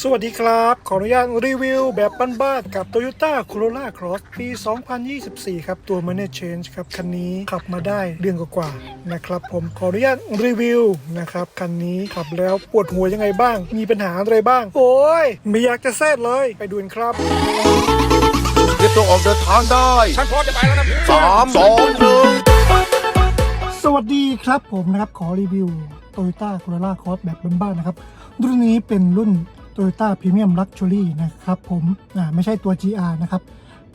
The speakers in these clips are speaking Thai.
สวัสดีครับ ขออนุญาตรีวิวแบบบ้านๆกับ Toyota Corolla Cross ปี 2024 ครับ ตัว Manage Change ครับ คันนี้ขับมาได้เดือนกว่าๆนะครับผมขออนุญาตรีวิวนะครับ คันนี้ขับแล้วปวดหัวยังไงบ้าง มีปัญหาอะไรบ้าง โอ้ย ไม่อยากจะแซดเลย ไปดูกันครับเตรียมตัวออกเดินทางได้ฉันพร้อมจะไปแล้วนะสามสองหนึ่งสวัสดีครับผมนะครับขอรีวิว Toyota Corolla Cross แบบบ้านๆนะครับรุ่นนี้เป็นรุ่น Toyota Premium Luxury นะครับผมอ่าไม่ใช่ตัว GR นะครับ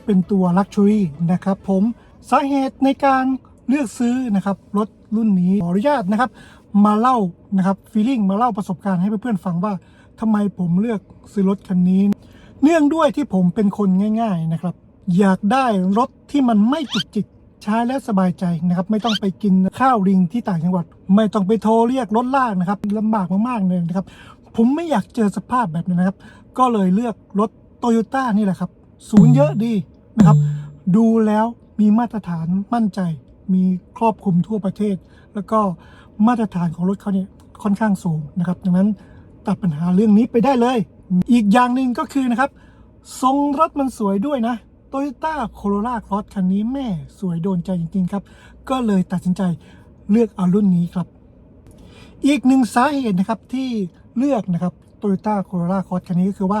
เป็นตัว Luxury นะครับผมสาเหตุในการเลือกซื้อนะครับรถรุ่นนี้ขออนุญาตนะครับ มาเล่านะครับ feeling มาเล่าประสบการณ์ให้เพื่อนๆฟังว่าทำไมผมเลือกซื้อรถคันนี้ เนื่องด้วยที่ผมเป็นคนง่าย ๆนะครับ อยากได้รถที่มันไม่จุกจิกใช้แล้วสบายใจนะครับ ไม่ต้องไปกินข้าวริงที่ต่างจังหวัด ไม่ต้องไปโทรเรียกรถลากนะครับลำบากมากๆเลยนะครับ ผมไม่อยากเจอสภาพแบบนี้นะครับ ก็เลยเลือกรถโตโยต้านี่แหละครับ ศูนย์เยอะดีนะครับ ดูแล้วมีมาตรฐานมั่นใจ มีครอบคลุมทั่วประเทศ แล้วก็มาตรฐานของรถเขาเนี่ยค่อนข้างสูงนะครับ ดังนั้นตัดปัญหาเรื่องนี้ไปได้เลย อีกอย่างหนึ่งก็คือนะครับ ทรงรถมันสวยด้วยนะ Toyota Corolla Cross คันนี้แม่สวยโดนใจจริงๆครับ ก็เลยตัดสินใจเลือกเอารุ่นนี้ครับ อีกหนึ่งสาเหตุนะครับที่ เลือกนะครับ Toyota Corolla Cross คันนี้ก็คือว่า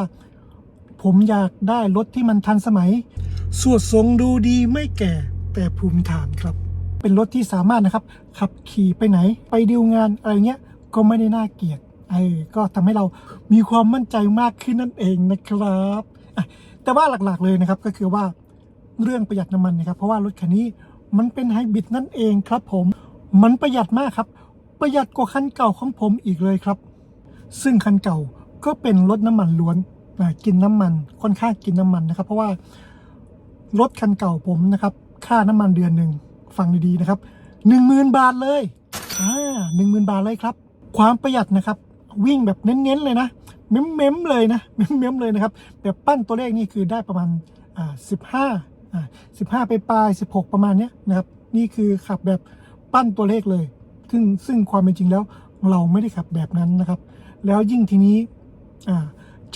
ผมอยากได้รถที่มันทันสมัย สวดทรงดูดีไม่แก่แต่ภูมิฐานครับ เป็นรถที่สามารถนะครับ ขับขี่ไปไหน ไปดีลงานอะไรเงี้ยก็ไม่ได้น่าเกลียดเออก็ทำให้เรามีความมั่นใจมากขึ้นนั่นเองนะครับแต่ว่าหลักๆเลยนะครับก็คือว่าเรื่องประหยัดน้ำมันนะครับ เพราะว่ารถคันนี้มันเป็นไฮบริดนั่นเองครับผม มันประหยัดมากครับ ประหยัดกว่าคันเก่าของผมอีกเลยครับ ซึ่งคันเก่าก็เป็นรถน้ำมันล้วนอ่ากินน้ำมันค่อนข้างกินน้ำมันนะครับ เพราะว่ารถคันเก่าผมนะครับ ค่าน้ำมันเดือนหนึ่งฟังดีๆนะครับหนึ่งหมื่นบาทเลยอ่าหนึ่งหมื่นบาทเลยครับ ความประหยัดนะครับ วิ่งแบบเน้นๆเลยนะเม้มๆเลยนะเม้มๆเลยนะครับแบบปั้นตัวเลขนี่คือได้ประมาณอ่าสิบห้าอ่าสิบห้าไปปลายสิบหกประมาณเนี้ยนะครับ นี่คือขับแบบปั้นตัวเลขเลย ซึ่งซึ่งความเป็นจริงแล้วเราไม่ได้ขับแบบนั้นนะครับ แล้วยิ่งทีนี้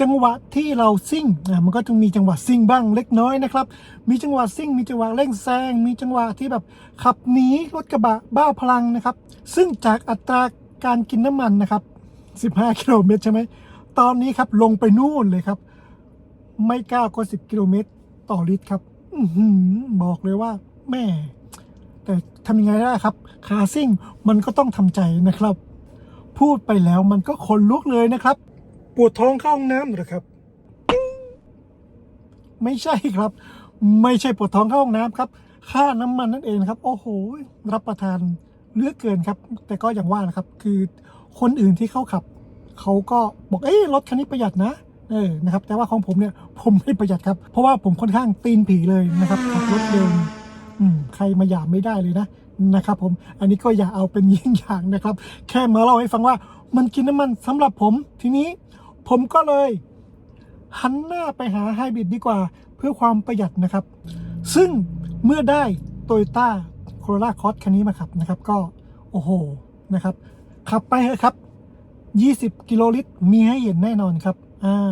จังหวะที่เราซิ่งมันก็จะมีจังหวะซิ่งบ้างเล็กน้อยนะครับ มีจังหวะซิ่ง มีจังหวะเร่งแซง มีจังหวะที่แบบขับหนีรถกระบะบ้าพลังนะครับ ซึ่งจากอัตราการกินน้ำมันนะครับ 15 กิโลเมตรใช่ไหม ตอนนี้ครับลงไปนู่นเลยครับ ไม่ก้าก็ 10 กิโลเมตรต่อลิตรครับอบอกเลยว่าแม่ แต่ทำยังไงได้ครับขาซิ่งมันก็ต้องทำใจนะครับ พูดไปแล้วมันก็ขนลุกเลยนะครับ ปวดท้องเข้าห้องน้ำเหรอครับ ไม่ใช่ครับ ไม่ใช่ปวดท้องเข้าห้องน้ำครับ ค่าน้ำมันนั่นเองนะครับ โอ้โห รับประทานเหลือกเกินครับ แต่ก็อย่างว่านะครับ คือคนอื่นที่เขาขับ เขาก็บอกเอ้ยรถคันนี้ประหยัดนะเออนะครับ แต่ว่าของผมเนี่ยผมไม่ประหยัดครับ เพราะว่าผมค่อนข้างตีนผีเลยนะครับขับรถเร็วอืมใครมาหยามไม่ได้เลยนะ นะครับผมอันนี้ก็อย่าเอาเป็นยี่งอย่างนะครับ แค่มาเล่าให้ฟังว่ามันกินน้ำมันสำหรับผมทีนี้ผมก็เลย หันหน้าไปหาไฮบริดดีกว่า เพื่อความประหยัดนะครับ ซึ่งเมื่อได้ Toyota Corolla Cross คันนี้มาขับนะครับ ก็โอ้โหนะครับ ขับไปเถอะครับ 20 กิโลลิตร มีให้เห็นแน่นอนครับอ่า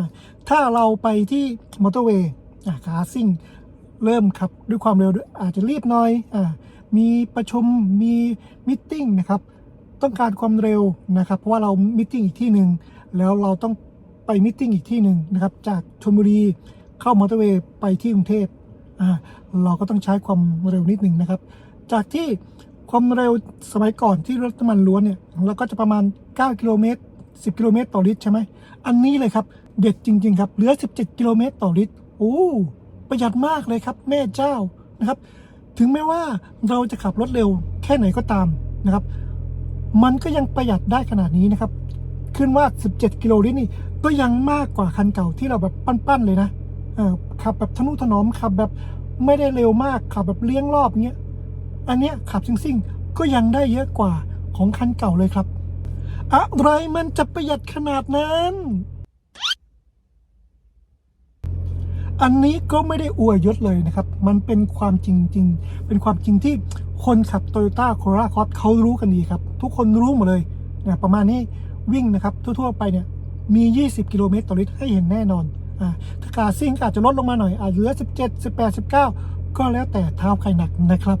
ถ้าเราไปที่มอเตอร์เวย์อ่าขาซิ่ง เริ่มขับด้วยความเร็วด้วยอาจจะรีบหน่อยอ่า มีประชุมมีมิทติ้งนะครับ ต้องการความเร็วนะครับ เพราะว่าเรามิทติ้งอีกที่หนึ่งแล้วเราต้องไปมิทติ้งอีกที่หนึ่งนะครับ จากชลบุรีเข้ามอเตอร์เวย์ไปที่กรุงเทพอ่าเราก็ต้องใช้ความเร็วนิดหนึ่งนะครับ จากที่ความเร็วสมัยก่อนที่รถน้ำมันล้วนเนี่ยเราก็จะประมาณ 9 กิโลเมตร 10 กิโลเมตรต่อลิตรใช่ไหมอันนี้เลยครับ เด็ดจริง ๆ ครับ เหลือ 17 กิโลเมตรต่อลิตร โอ้ ประหยัดมากเลยครับ แม่เจ้านะครับ ถึงแม้ว่าเราจะขับรถเร็วแค่ไหนก็ตามนะครับ มันก็ยังประหยัดได้ขนาดนี้นะครับ ขึ้นว่า 17 กิโลลิตรนี่ก็ยังมากกว่าคันเก่าที่เราแบบปั้นๆเลยนะขับแบบทะนุถนอมขับแบบไม่ได้เร็วมากขับแบบเลี้ยงรอบเงี้ย อันเนี้ยขับซิ่งๆ ก็ยังได้เยอะกว่าของคันเก่าเลยครับ อะไรมันจะประหยัดขนาดนั้น อันนี้ก็ไม่ได้อวยยศเลยนะครับ มันเป็นความจริงจริงเป็นความจริงที่คนขับ Toyota Corolla Cross เขารู้กันดีครับ ทุกคนรู้หมดเลยนะประมาณนี้วิ่งนะครับ ทั่วๆไปเนี่ยมี 20 กิโลเมตรต่อลิตรให้เห็นแน่นอนอ่าถ้าการซิ่งอาจจะลดลงมาหน่อยอาจเหลือ 17 18 19 ก็แล้วแต่เท้าใครหนักนะครับ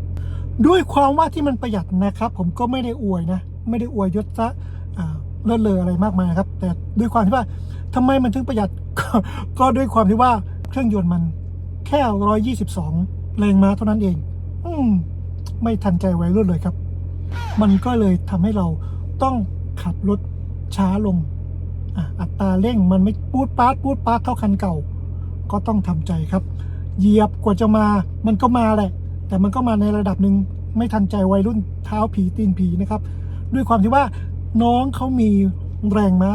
ด้วยความว่าที่มันประหยัดนะครับ ผมก็ไม่ได้อวยนะ ไม่ได้อวยยศซะอ่าเลิศเลออะไรมากมายครับ แต่ด้วยความที่ว่าทำไมมันถึงประหยัดก็ด้วยความที่ว่า เครื่องยนต์มันแค่ 122 แรงม้าเท่านั้นเอง อืมไม่ทันใจวัยรุ่นเลยครับ มันก็เลยทำให้เราต้องขับรถช้าลงออัตราเร่งมันไม่ปูดปาดปูดปาดเท่าคันเก่า ก็ต้องทำใจครับ เหยียบกว่าจะมา มันก็มาแหละ แต่มันก็มาในระดับหนึ่งไม่ทันใจวัยรุ่นเท้าผีตีนผีนะครับ ด้วยความที่ว่าน้องเขามีแรงม้า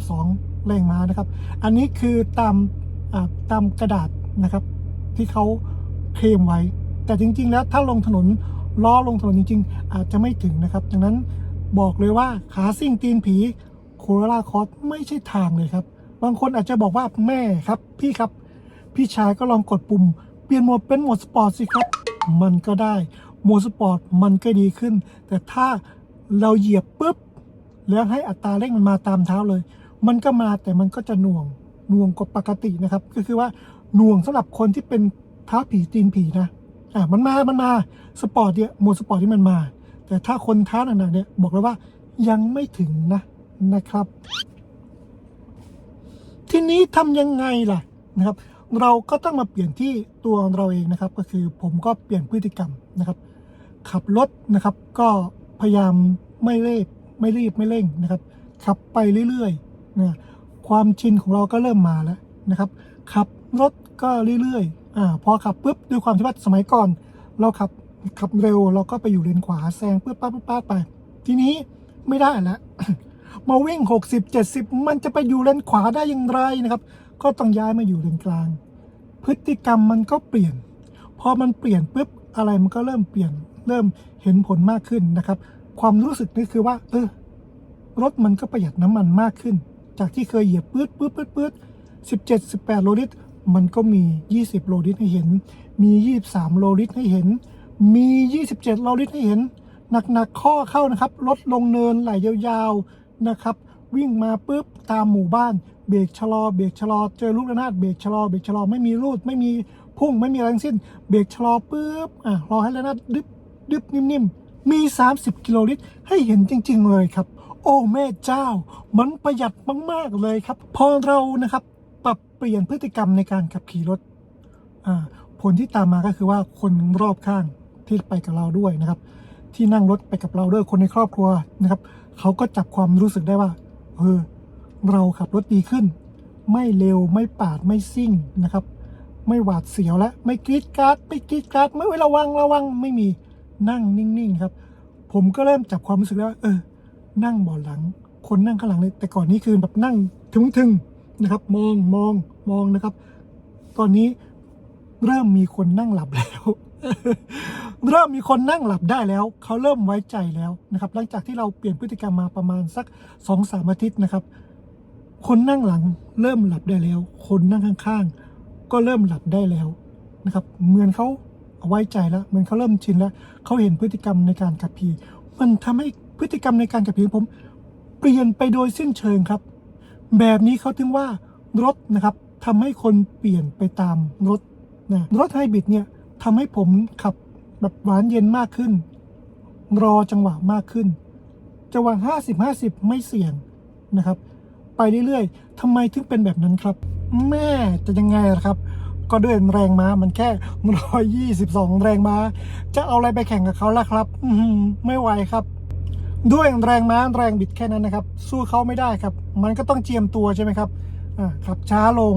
122 แรงม้านะครับ อันนี้คือตาม ตามกระดาษนะครับ ที่เขาเคลมไว้ แต่จริง ๆ แล้วถ้าลงถนนล้อลงถนนจริง ๆ อาจจะไม่ถึงนะครับดังนั้นบอกเลยว่าขาซิ่งตีนผีโคโรล่าคอสไม่ใช่ทางเลยครับ บางคนอาจจะบอกว่าแม่ครับ พี่ครับ พี่ชายก็ลองกดปุ่ม เปลี่ยนโหมดเป็นโหมดสปอร์ตสิครับ มันก็ได้โหมดสปอร์ตมันก็ดีขึ้น แต่ถ้าเราเหยียบปุ๊บ แล้วให้อัตราเร่งมันมาตามเท้าเลย มันก็มาแต่มันก็จะหน่วง หน่วงกว่าปกตินะครับ ก็คือว่าหน่วงสำหรับคนที่เป็นเท้าผีตีนผีนะอะมันมา มันมาสปอร์ตเนี่ยโหมดสปอร์ตที่มันมา แต่ถ้าคนเท้าหนักๆเนี่ยบอกเลยว่ายังไม่ถึงนะนะครับ ทีนี้ทำยังไงล่ะนะครับ เราก็ต้องมาเปลี่ยนที่ตัวเราเองนะครับ ก็คือผมก็เปลี่ยนพฤติกรรมนะครับ ขับรถนะครับ ก็พยายามไม่เร่งไม่รีบไม่เร่งนะครับ ขับไปเรื่อยๆนะ ความชินของเราก็เริ่มมาแล้วนะครับ ขับรถก็เรื่อยๆอ่าพอขับปุ๊บด้วยความที่ว่าสมัยก่อน เราขับขับเร็วเราก็ไปอยู่เลนขวาแซงปุ๊บปั๊บปุ๊บปั๊บไป ทีนี้ไม่ได้แล้วมาวิ่ง 60 70 มันจะไปอยู่เลนขวาได้อย่างไรนะครับ ก็ต้องย้ายมาอยู่เลนกลาง พฤติกรรมมันก็เปลี่ยน พอมันเปลี่ยนปุ๊บอะไรมันก็เริ่มเปลี่ยน เริ่มเห็นผลมากขึ้นนะครับ ความรู้สึกนี่คือว่า เออรถมันก็ประหยัดน้ำมันมากขึ้น จากที่เคยเหยียบปื๊ดปื๊ดปื๊ดปื๊ด17 18โลลิตร มันก็มี20โลลิตรให้เห็น มี23โลลิตรให้เห็น มี27โลลิตรให้เห็น หนักๆข้อเข้านะครับ ลดลงเนินไหลยาวๆนะครับ วิ่งมาปุ๊บตามหมู่บ้าน เบรกชะลอ เบรกชะลอ เจอลูกระนาดเบรกชะลอ เบรกชะลอ ไม่มีรูด ไม่มีพุ่ง ไม่มีอะไรทั้งสิ้น เบรกชะลอปุ๊บ อะ รอให้ระนาดดึบดึบนิ่มๆ มี 30 กิโลลิตร ให้เห็นจริง ๆ เลยครับ โอ้แม่เจ้า มันประหยัดมาก ๆ เลยครับ พอเรานะครับปรับเปลี่ยนพฤติกรรมในการขับขี่รถผลที่ตามมาก็คือว่าคนรอบข้างที่ไปกับเราด้วยนะครับ ที่นั่งรถไปกับเราด้วยคนในครอบครัวนะครับเขาก็จับความรู้สึกได้ว่าเออเราขับรถดีขึ้น ไม่เร็วไม่ปาดไม่ซิ่งนะครับ ไม่หวาดเสียวและไม่กรีดการาดไม่กรีดการาดไม่ระวังระวังไม่มีนั่งนิ่งๆครับ ผมก็เริ่มจับความรู้สึกแล้วว่าเออ นั่งเบาะหลัง คนนั่งข้างหลังเลยแต่ก่อนนี้คือแบบนั่งถึงๆนะครับ มองมองมองนะครับ ตอนนี้เริ่มมีคนนั่งหลับแล้ว เริ่มมีคนนั่งหลับได้แล้ว เขาเริ่มไว้ใจแล้วนะครับ หลังจากที่เราเปลี่ยนพฤติกรรมมาประมาณสักสองสามอาทิตย์นะครับ คนนั่งหลังเริ่มหลับได้แล้ว คนนั่งข้างๆ ก็เริ่มหลับได้แล้วนะครับ เหมือนเขาไว้ใจแล้ว เหมือนเขาเริ่มชินแล้ว เขาเห็นพฤติกรรมในการขับขี่ มันทำให้ พฤติกรรมในการขับขี่ของผม เปลี่ยนไปโดยสิ้นเชิงครับ แบบนี้เขาถึงว่ารถนะครับทำให้คนเปลี่ยนไปตามรถนะรถไฮบริดเนี่ยทำให้ผมขับแบบหวานเย็นมากขึ้น รอจังหวะมากขึ้น จังหวะ 50 50 ไม่เสี่ยงนะครับ ไปเรื่อยๆทำไมถึงเป็นแบบนั้นครับ แม่จะยังไงล่ะครับ ก็ด้วยแรงม้ามันแค่ 122 แรงม้า จะเอาอะไรไปแข่งกับเขาล่ะครับ ไม่ไหวครับ ด้วยแรงม้าแรงบิดแค่นั้นนะครับ สู้เขาไม่ได้ครับ มันก็ต้องเจียมตัวใช่ไหมครับขับช้าลง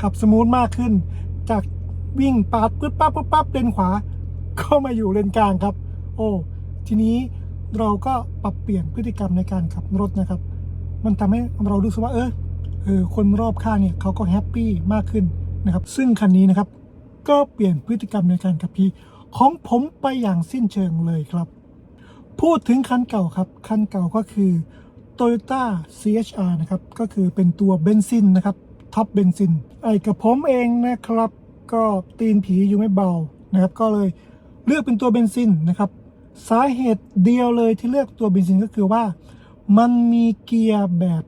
ขับสมูทมากขึ้น จากวิ่งปาดปึ๊บปั๊บปึ๊บปั๊บเลนขวา ก็มาอยู่เลนกลางครับ โอ้ทีนี้เราก็ปรับเปลี่ยนพฤติกรรมในการขับรถนะครับ มันทำให้เรารู้สึกว่าเออเออคนรอบข้างเนี่ยเขาก็แฮปปี้มากขึ้นนะครับ ซึ่งคันนี้นะครับ ก็เปลี่ยนพฤติกรรมในการขับขี่ของผมไปอย่างสิ้นเชิงเลยครับ พูดถึงคันเก่าครับ คันเก่าก็คือ Toyota CHR นะครับ ก็คือเป็นตัวเบนซินนะครับ ท็อปเบนซิน ไอ้กับผมเองนะครับ ก็ตีนผีอยู่ไม่เบานะครับ ก็เลยเลือกเป็นตัวเบนซินนะครับ สาเหตุเดียวเลยที่เลือกตัวเบนซินก็คือว่า มันมีเกียร์แบบ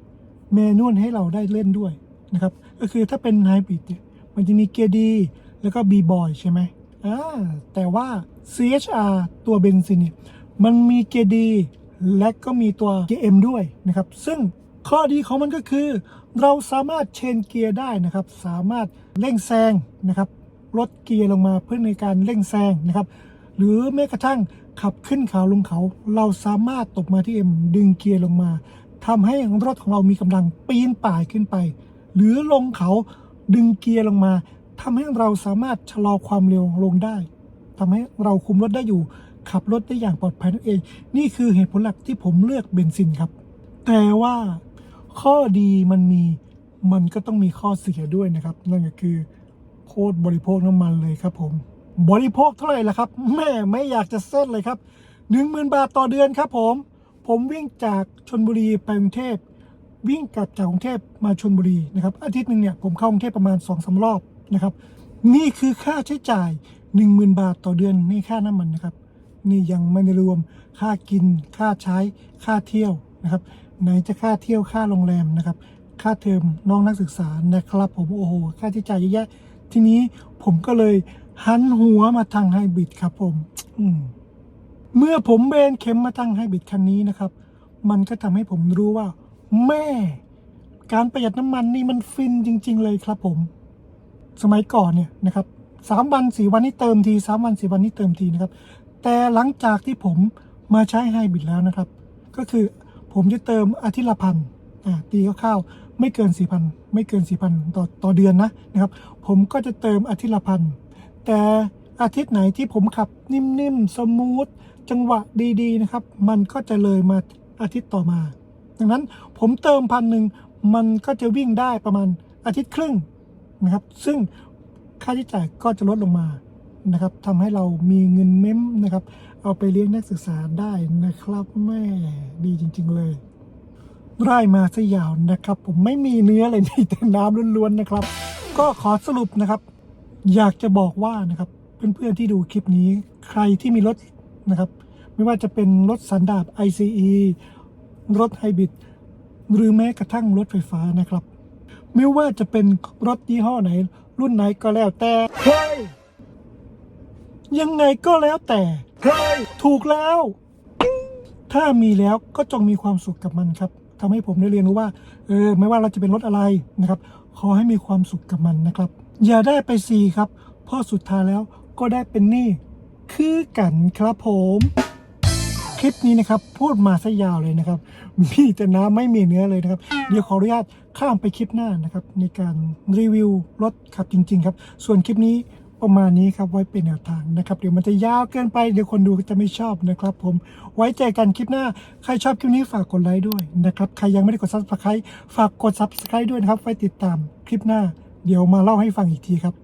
เมนูให้เราได้เล่นด้วยนะครับ ก็คือถ้าเป็นไฮบริดเนี่ย มันจะมีเกียร์ดีแล้วก็บีบอยใช่ไหมอ่าแต่ว่า CHR ตัวเบนซินเนี่ย มันมีเกียร์ดีและก็มีตัวเกียร์ M ด้วยนะครับ ซึ่งข้อดีของมันก็คือ เราสามารถเชนเกียร์ได้นะครับ สามารถเร่งแซงนะครับลดเกียร์ลงมาเพื่อในการเร่งแซงนะครับ หรือแม้กระทั่งขับขึ้นเขาลงเขา เราสามารถตกมาที่เอ็มดึงเกียร์ลงมาทำให้รถของเรามีกำลังปีนป่ายขึ้นไป หรือลงเขาดึงเกียร์ลงมาทำให้เราสามารถชะลอความเร็วลงได้ทำให้เราคุมรถได้อยู่ ขับรถได้อย่างปลอดภัยนั่นเอง นี่คือเหตุผลหลักที่ผมเลือกเบนซินครับ แต่ว่าข้อดีมันมีมันก็ต้องมีข้อเสียด้วยนะครับ นั่นก็คือโคตรบริโภคน้ำมันเลยครับผม บริโภคเท่าไหร่ล่ะครับ แม่ไม่อยากจะเส้นเลยครับหนึ่งหมื่นบาทต่อเดือนครับผม ผมวิ่งจากชนบุรีไปกรุงเทพวิ่งกลับจากกรุงเทพมาชนบุรีนะครับอาทิตย์หนึ่งเนี่ยผมเข้ากรุงเทพประมาณ2อสารอบนะครับ นี่คือค่าใช้จ่าย 10,000 บาทต่อเดือนนี่ค่าน้ำมันนะครับ นี่ยังไม่ได้รวมค่ากินค่าใช้ค่าเที่ยวนะครับไหนจะค่าเที่ยวค่าโรงแรมนะครับ ค่าเทอมน้องนักศึกษานะครับ ผมโอ้โหค่าใช้จ่ายเยอะแยะ ทีนี้ผมก็เลยหันหัวมาทางไฮบริดครับผมอืมเมื่อผมเบนเข็มมาทางไฮบริดคันนี้นะครับ มันก็ทำให้ผมรู้ว่า แม่ การประหยัดน้ำมันนี่มันฟินจริง ๆ เลยครับผม สมัยก่อนเนี่ยนะครับสามวันสี่วันนี่เติมทีสามวันสี่วันนี่เติมทีนะครับ แต่หลังจากที่ผมมาใช้ไฮบริดแล้วนะครับ ก็คือผมจะเติมอาทิตย์ละพันตีคร่าวๆไม่เกินสี่พันไม่เกินสี่พันต่อต่อเดือนนะนะครับ ผมก็จะเติมอาทิตย์ละพันแต่อาทิตย์ไหนที่ผมขับนิ่มๆ สมูท จังหวะดีๆนะครับ มันก็จะเลยมาอาทิตย์ต่อมา ดังนั้นผมเติมพันหนึ่งมันก็จะวิ่งได้ประมาณอาทิตย์ครึ่งนะครับ ซึ่งค่าใช้จ่ายก็จะลดลงมา นะครับทำให้เรามีเงินเม้มนะครับ เอาไปเลี้ยงนักศึกษาได้นะครับแม่ดีจริง ๆ เลยไร่มาซะยาวนะครับ ผมไม่มีเนื้อเลยมีแต่น้ำล้วนๆนะครับ ก็ขอสรุปนะครับ อยากจะบอกว่านะครับ เพื่อนๆที่ดูคลิปนี้ใครที่มีรถนะครับ ไม่ว่าจะเป็นรถสันดาป ICE รถไฮบริดหรือแม้กระทั่งรถไฟฟ้านะครับ ไม่ว่าจะเป็นรถยี่ห้อไหน รุ่นไหนก็แล้วแต่เฮ้ย ยังไงก็แล้วแต่เฮ้ยถูกแล้ว ถ้ามีแล้วก็จงมีความสุขกับมันครับทำให้ผมได้เรียนรู้ว่าเออไม่ว่าเราจะเป็นรถอะไรนะครับขอให้มีความสุขกับมันนะครับ อย่าได้ไปซีครับเพราะสุดท้ายแล้วก็ได้เป็นหนี่คือกันครับผม คลิปนี้นะครับ พูดมาซะยาวเลยนะครับ มีแต่น้ำไม่มีเนื้อเลยนะครับ เดี๋ยวขออนุญาตข้ามไปคลิปหน้านะครับ ในการรีวิวรถขับจริง ๆ ครับ ส่วนคลิปนี้ ประมาณนี้ครับไว้เป็นแนวทางนะครับเดี๋ยวมันจะยาวเกินไปเดี๋ยวคนดูจะไม่ชอบนะครับผมไว้เจอกันคลิปหน้า ใครชอบคลิปนี้ฝากกดไลค์ด้วยนะครับใครยังไม่ได้กดซับสไครต์ฝากกดซับสไครต์ด้วยนะครับไว้ติดตามคลิปหน้า เดี๋ยวมาเล่าให้ฟังอีกทีครับ